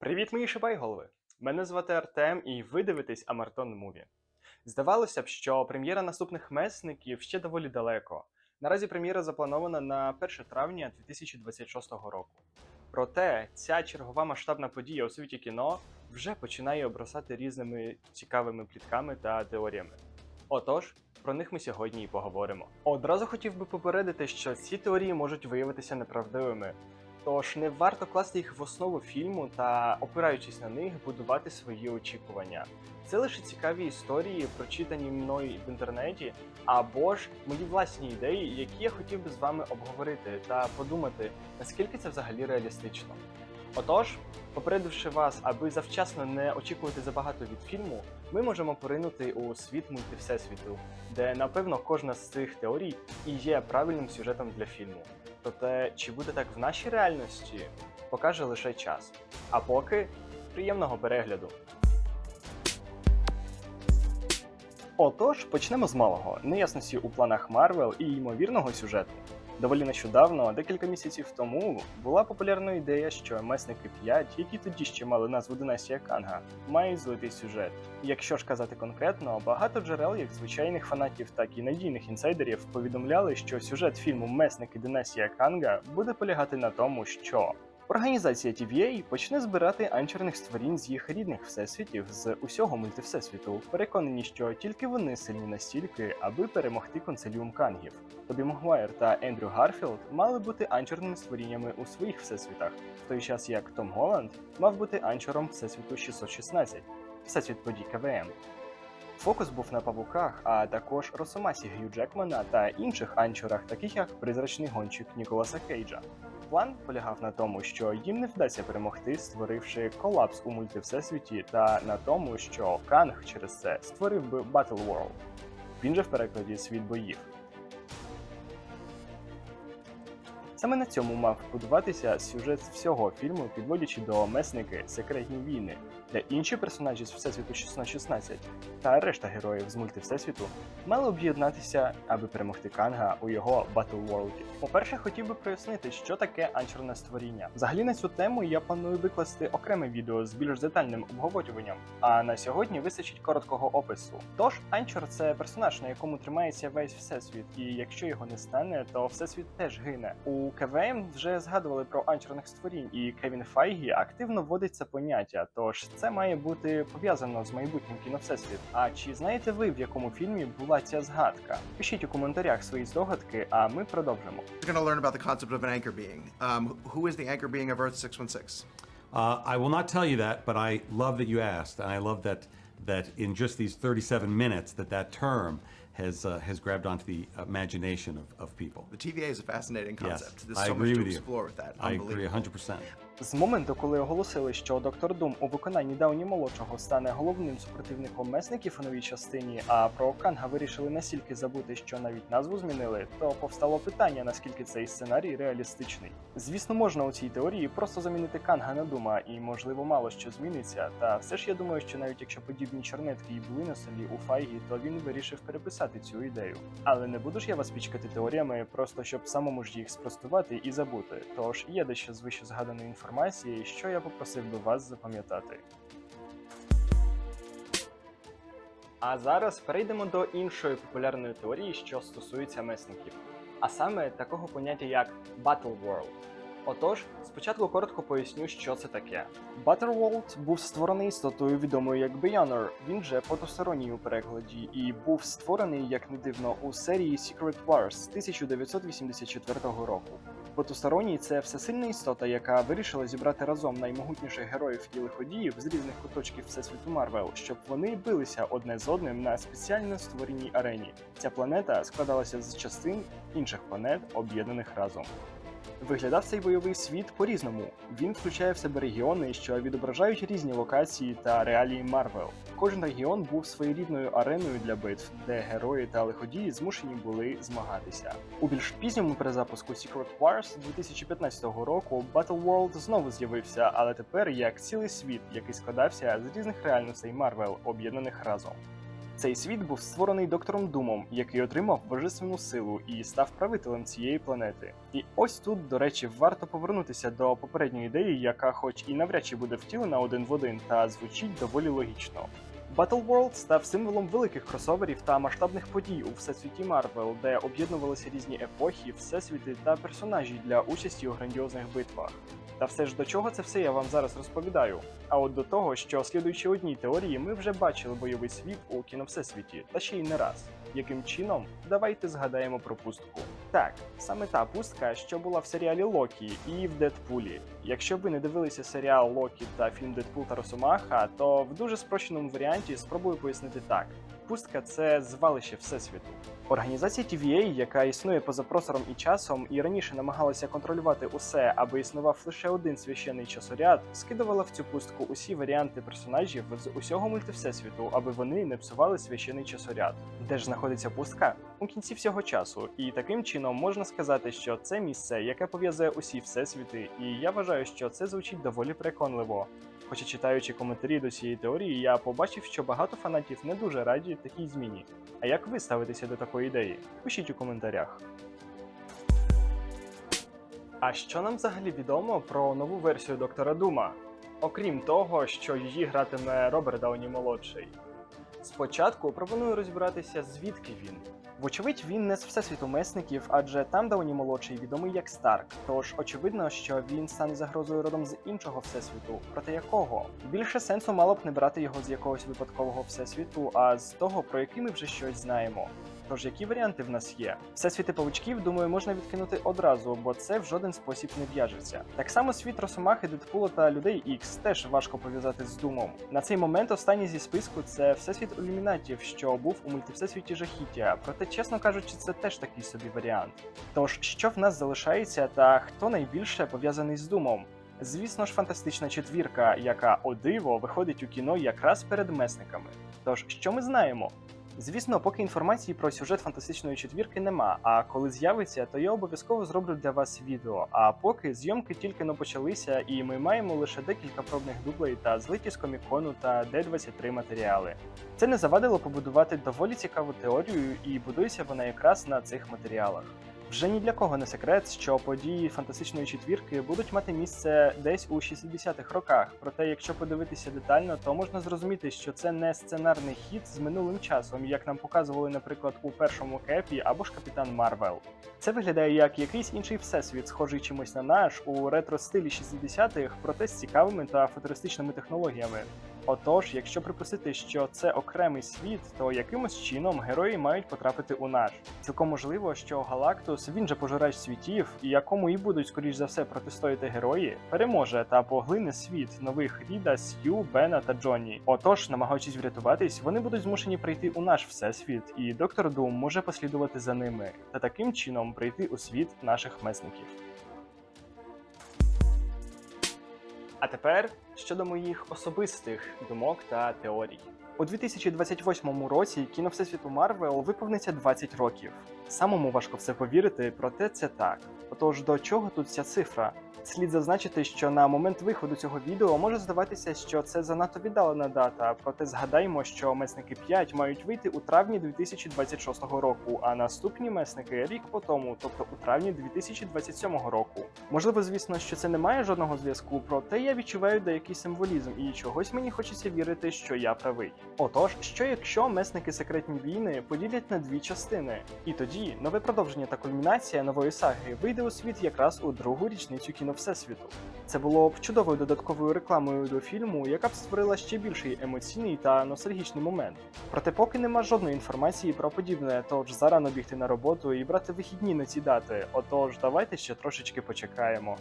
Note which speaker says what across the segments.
Speaker 1: Привіт, мої шибайголови! Мене звати Артем, і ви дивитесь Амартон Муві. Здавалося б, що прем'єра наступних месників ще доволі далеко. Наразі прем'єра запланована на 1 травня 2026 року. Проте ця чергова масштабна подія у світі кіно вже починає обростати різними цікавими плітками та теоріями. Отож, про них ми сьогодні і поговоримо. Одразу хотів би попередити, що ці теорії можуть виявитися неправдивими, Тож не варто класти їх в основу фільму та, опираючись на них, будувати свої очікування. Це лише цікаві історії, прочитані мною в інтернеті, або ж мої власні ідеї, які я хотів би з вами обговорити та подумати, наскільки це взагалі реалістично. Отож, попередивши вас, аби завчасно не очікувати забагато від фільму, ми можемо поринути у світ мультивсесвіту, де напевно кожна з цих теорій і є правильним сюжетом для фільму. Проте, чи буде так в нашій реальності, покаже лише час. А поки приємного перегляду. Отож, почнемо з малого неясності у планах Марвел і ймовірного сюжету. Доволі нещодавно, декілька місяців тому, була популярна ідея, що месники 5, які тоді ще мали назву Династія Канга, мають злитий сюжет. Якщо ж казати конкретно, багато джерел, як звичайних фанатів, так і надійних інсайдерів, повідомляли, що сюжет фільму Месники Династія Канга буде полягати на тому, що Організація TVA почне збирати анчерних створінь з їх рідних всесвітів з усього мультивсесвіту, переконані, що тільки вони сильні настільки, аби перемогти концеліум кангів. Тобі Магуайр та Ендрю Гарфілд мали бути анчерними створіннями у своїх всесвітах, в той час як Том Голланд мав бути анчером всесвіту 616, всесвіт подій КВМ. Фокус був на павуках, а також Росомасі Гью Джекмана та інших анчурах, таких як призрачний гонщик Ніколаса Кейджа. План полягав на тому, що їм не вдасться перемогти, створивши колапс у мультивсесвіті, та на тому, що Канг через це створив би Battle World. Він же в перекладі світ боїв. Саме на цьому мав будуватися сюжет всього фільму, підводячи до месники секретні війни, де інші персонажі з Всесвіту 1616 та решта героїв з мультивсесвіту мали об'єднатися, аби перемогти Канга у його Battle World. По-перше, хотів би прояснити, що таке анчорне створіння. Взагалі на цю тему я планую викласти окреме відео з більш детальним обговорюванням. А на сьогодні вистачить короткого опису. Тож, анчор це персонаж, на якому тримається весь всесвіт, і якщо його не стане, то всесвіт теж гине. У КВМ вже згадували про анчорних створінь, і Кевін Файгі активно вводить це поняття. Тож це має бути пов'язано з майбутнім кіновсесвіт. А чи знаєте ви, в якому фільмі була ця згадка? Пишіть у коментарях свої здогадки, а ми продовжимо.
Speaker 2: You're going to learn about the concept of an anchor being. Um, who is the anchor being of Earth 616?
Speaker 3: Uh, I will not tell you that, but I love that you asked, and I love that that in just these 37 minutes that that term has uh, has grabbed onto the imagination of, of people.
Speaker 2: The TVA is a fascinating
Speaker 3: Yes,
Speaker 2: concept. There's
Speaker 3: I
Speaker 2: so
Speaker 3: agree
Speaker 2: much to
Speaker 3: with you.
Speaker 2: explore with that.
Speaker 3: I agree
Speaker 2: Unbelievable.
Speaker 3: 100%.
Speaker 1: З моменту, коли оголосили, що Доктор Дум у виконанні Дауні молодшого стане головним супротивником месників у новій частині, а про Канга вирішили настільки забути, що навіть назву змінили, то повстало питання, наскільки цей сценарій реалістичний. Звісно, можна у цій теорії просто замінити Канга на Дума, і можливо мало що зміниться. Та все ж я думаю, що навіть якщо подібні чорнетки і були на столі у Файгі, то він вирішив переписати цю ідею. Але не буду ж я вас пічкати теоріями, просто щоб самому ж їх спростувати і забути. Тож є дещо з вище згаданої інформації, що я попросив би вас запам'ятати. А зараз перейдемо до іншої популярної теорії, що стосується месників, а саме такого поняття як Battle World. Отож, спочатку коротко поясню, що це таке. Battleworld був створений істотою відомою як Beyonder, він же потусторонній у перекладі, і був створений, як не дивно, у серії Secret Wars з 1984 року. Потусторонній це всесильна істота, яка вирішила зібрати разом наймогутніших героїв і лиходіїв з різних куточків всесвіту Марвел, щоб вони билися одне з одним на спеціально створеній арені. Ця планета складалася з частин інших планет, об'єднаних разом. Виглядав цей бойовий світ по-різному. Він включає в себе регіони, що відображають різні локації та реалії Марвел. Кожен регіон був своєрідною ареною для битв, де герої та лиходії змушені були змагатися. У більш пізньому перезапуску Secret Wars 2015 року Battle World знову з'явився, але тепер як цілий світ, який складався з різних реальностей Марвел, об'єднаних разом. Цей світ був створений доктором Думом, який отримав божественну силу і став правителем цієї планети. І ось тут, до речі, варто повернутися до попередньої ідеї, яка, хоч і навряд чи буде втілена один в один, та звучить доволі логічно. Battle World став символом великих кросоверів та масштабних подій у всесвіті Марвел, де об'єднувалися різні епохи, всесвіти та персонажі для участі у грандіозних битвах. Та все ж до чого це все я вам зараз розповідаю. А от до того, що слідуючи одній теорії, ми вже бачили бойовий світ у кіновсесвіті, та ще й не раз. Яким чином? Давайте згадаємо про пустку. Так, саме та пустка, що була в серіалі Локі і в Дедпулі. Якщо ви не дивилися серіал Локі та фільм Дедпул та Росомаха, то в дуже спрощеному варіанті спробую пояснити так. Пустка це звалище Всесвіту. Організація TVA, яка існує поза простором і часом, і раніше намагалася контролювати усе, аби існував лише один священний часоряд, скидувала в цю пустку усі варіанти персонажів з усього мультивсесвіту, аби вони не псували священний часоряд. Де ж знаходиться пустка? У кінці всього часу, і таким чином можна сказати, що це місце, яке пов'язує усі всесвіти, і я вважаю, що це звучить доволі переконливо. Хоча читаючи коментарі до цієї теорії, я побачив, що багато фанатів не дуже раді такій зміні. А як ви ставитеся до такої ідеї? Пишіть у коментарях. А що нам взагалі відомо про нову версію доктора Дума? Окрім того, що її гратиме Роберт Дауні молодший. Спочатку пропоную розібратися, звідки він. Вочевидь, він не з всесвіту месників, адже там Дауні молодший відомий як Старк. Тож очевидно, що він стане загрозою родом з іншого всесвіту. Проти якого? Більше сенсу мало б не брати його з якогось випадкового всесвіту, а з того, про який ми вже щось знаємо. Тож які варіанти в нас є? Всесвіти павучків, думаю, можна відкинути одразу, бо це в жоден спосіб не в'яжеться. Так само світ Росомахи, Дедпула та людей Ікс теж важко пов'язати з Думом. На цей момент останній зі списку це всесвіт ілюмінатів, що був у мультивсесвіті жахіття. Проте, чесно кажучи, це теж такий собі варіант. Тож, що в нас залишається, та хто найбільше пов'язаний з Думом? Звісно ж, фантастична четвірка, яка о диво виходить у кіно якраз перед месниками. Тож, що ми знаємо? Звісно, поки інформації про сюжет фантастичної четвірки нема. А коли з'явиться, то я обов'язково зроблю для вас відео. А поки зйомки тільки но почалися, і ми маємо лише декілька пробних дублей та злиті з комікону та D23 матеріали. Це не завадило побудувати доволі цікаву теорію, і будується вона якраз на цих матеріалах. Вже ні для кого не секрет, що події фантастичної четвірки будуть мати місце десь у 60-х роках. Проте, якщо подивитися детально, то можна зрозуміти, що це не сценарний хід з минулим часом, як нам показували, наприклад, у першому кепі або ж Капітан Марвел. Це виглядає як якийсь інший всесвіт, схожий чимось на наш у ретро-стилі 60-х, проте з цікавими та футуристичними технологіями. Отож, якщо припустити, що це окремий світ, то якимось чином герої мають потрапити у наш. Цілком можливо, що Галактус, він же пожирач світів, і якому і будуть скоріш за все протистояти герої, переможе та поглине світ нових Ріда, Сью, Бена та Джонні. Отож, намагаючись врятуватись, вони будуть змушені прийти у наш всесвіт, і доктор Дум може послідувати за ними та таким чином прийти у світ наших месників. А тепер щодо моїх особистих думок та теорій. У 2028 році кіно Всесвіту Марвел виповниться 20 років. Самому важко в це повірити, проте це так. Отож, до чого тут ця цифра? Слід зазначити, що на момент виходу цього відео може здаватися, що це занадто віддалена дата, проте згадаймо, що месники 5 мають вийти у травні 2026 року, а наступні месники рік по тому, тобто у травні 2027 року. Можливо, звісно, що це не має жодного зв'язку, проте я відчуваю деякий символізм, і чогось мені хочеться вірити, що я правий. Отож, що якщо месники секретні війни поділять на дві частини, і тоді нове продовження та кульмінація нової саги вийде у світ якраз у другу річницю кіно Всесвіту. Це було б чудовою додатковою рекламою до фільму, яка б створила ще більший емоційний та ностальгічний момент. Проте поки нема жодної інформації про подібне, тож зарано бігти на роботу і брати вихідні на ці дати. Отож, давайте ще трошечки почекаємо.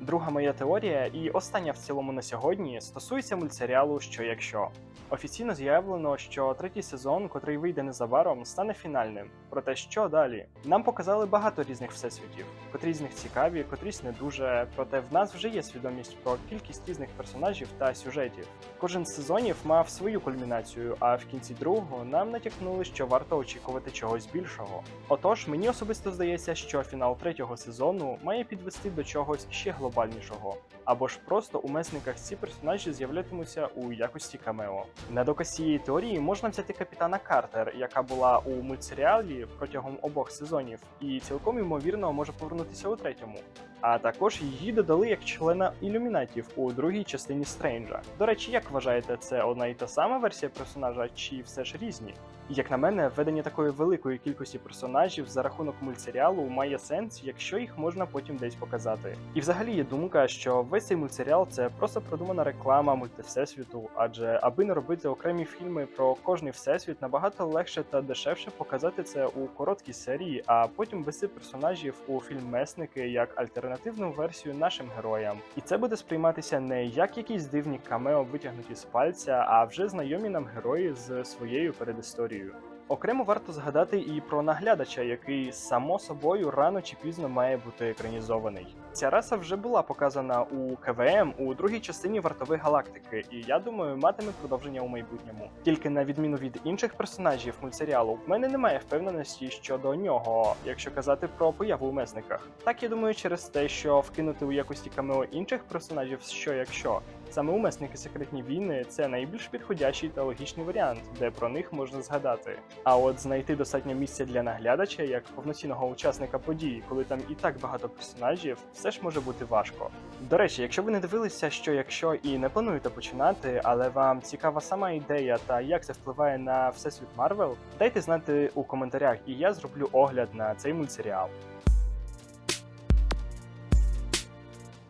Speaker 1: Друга моя теорія, і остання в цілому на сьогодні, стосується мультсеріалу Що якщо. Офіційно заявлено, що третій сезон, котрий вийде незабаром, стане фінальним. Проте що далі? Нам показали багато різних всесвітів, котрі з них цікаві, котрісь не дуже. Проте в нас вже є свідомість про кількість різних персонажів та сюжетів. Кожен з сезонів мав свою кульмінацію, а в кінці другого нам натякнули, що варто очікувати чогось більшого. Отож, мені особисто здається, що фінал третього сезону має підвести до чогось ще глобальнішого, або ж просто у месниках ці персонажі з'являтимуться у якості камео. На доказ цієї теорії можна взяти капітана Картер, яка була у мультсеріалі протягом обох сезонів, і цілком ймовірно може повернутися у третьому. А також її додали як члена ілюмінатів у другій частині Стрейнджа. До речі, як вважаєте, це одна і та сама версія персонажа, чи все ж різні? Як на мене, введення такої великої кількості персонажів за рахунок мультсеріалу має сенс, якщо їх можна потім десь показати. І взагалі є думка, що весь цей мультсеріал це просто продумана реклама мультивсесвіту, адже аби не робити окремі фільми про кожний всесвіт, набагато легше та дешевше показати це у короткій серії, а потім вести персонажів у фільм Месники як альтернативну версію нашим героям. І це буде сприйматися не як якісь дивні камео витягнуті з пальця, а вже знайомі нам герої з своєю передісторією. Окремо варто згадати і про наглядача, який само собою рано чи пізно має бути екранізований. Ця раса вже була показана у КВМ у другій частині вартової галактики, і я думаю, матиме продовження у майбутньому. Тільки на відміну від інших персонажів мультсеріалу, в мене немає впевненості щодо нього, якщо казати про появу у месниках. Так я думаю, через те, що вкинути у якості камео інших персонажів, що якщо саме умисники секретні війни це найбільш підходящий та логічний варіант, де про них можна згадати. А от знайти достатньо місця для наглядача як повноцінного учасника подій, коли там і так багато персонажів, все ж може бути важко. До речі, якщо ви не дивилися, що якщо і не плануєте починати, але вам цікава сама ідея та як це впливає на всесвіт Марвел, дайте знати у коментарях, і я зроблю огляд на цей мультсеріал.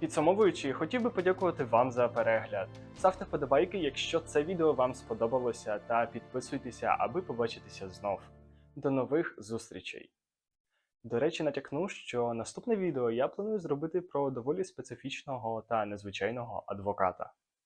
Speaker 1: Підсумовуючи, хотів би подякувати вам за перегляд. Ставте вподобайки, якщо це відео вам сподобалося, та підписуйтеся, аби побачитися знов. До нових зустрічей! До речі, натякну, що наступне відео я планую зробити про доволі специфічного та незвичайного адвоката.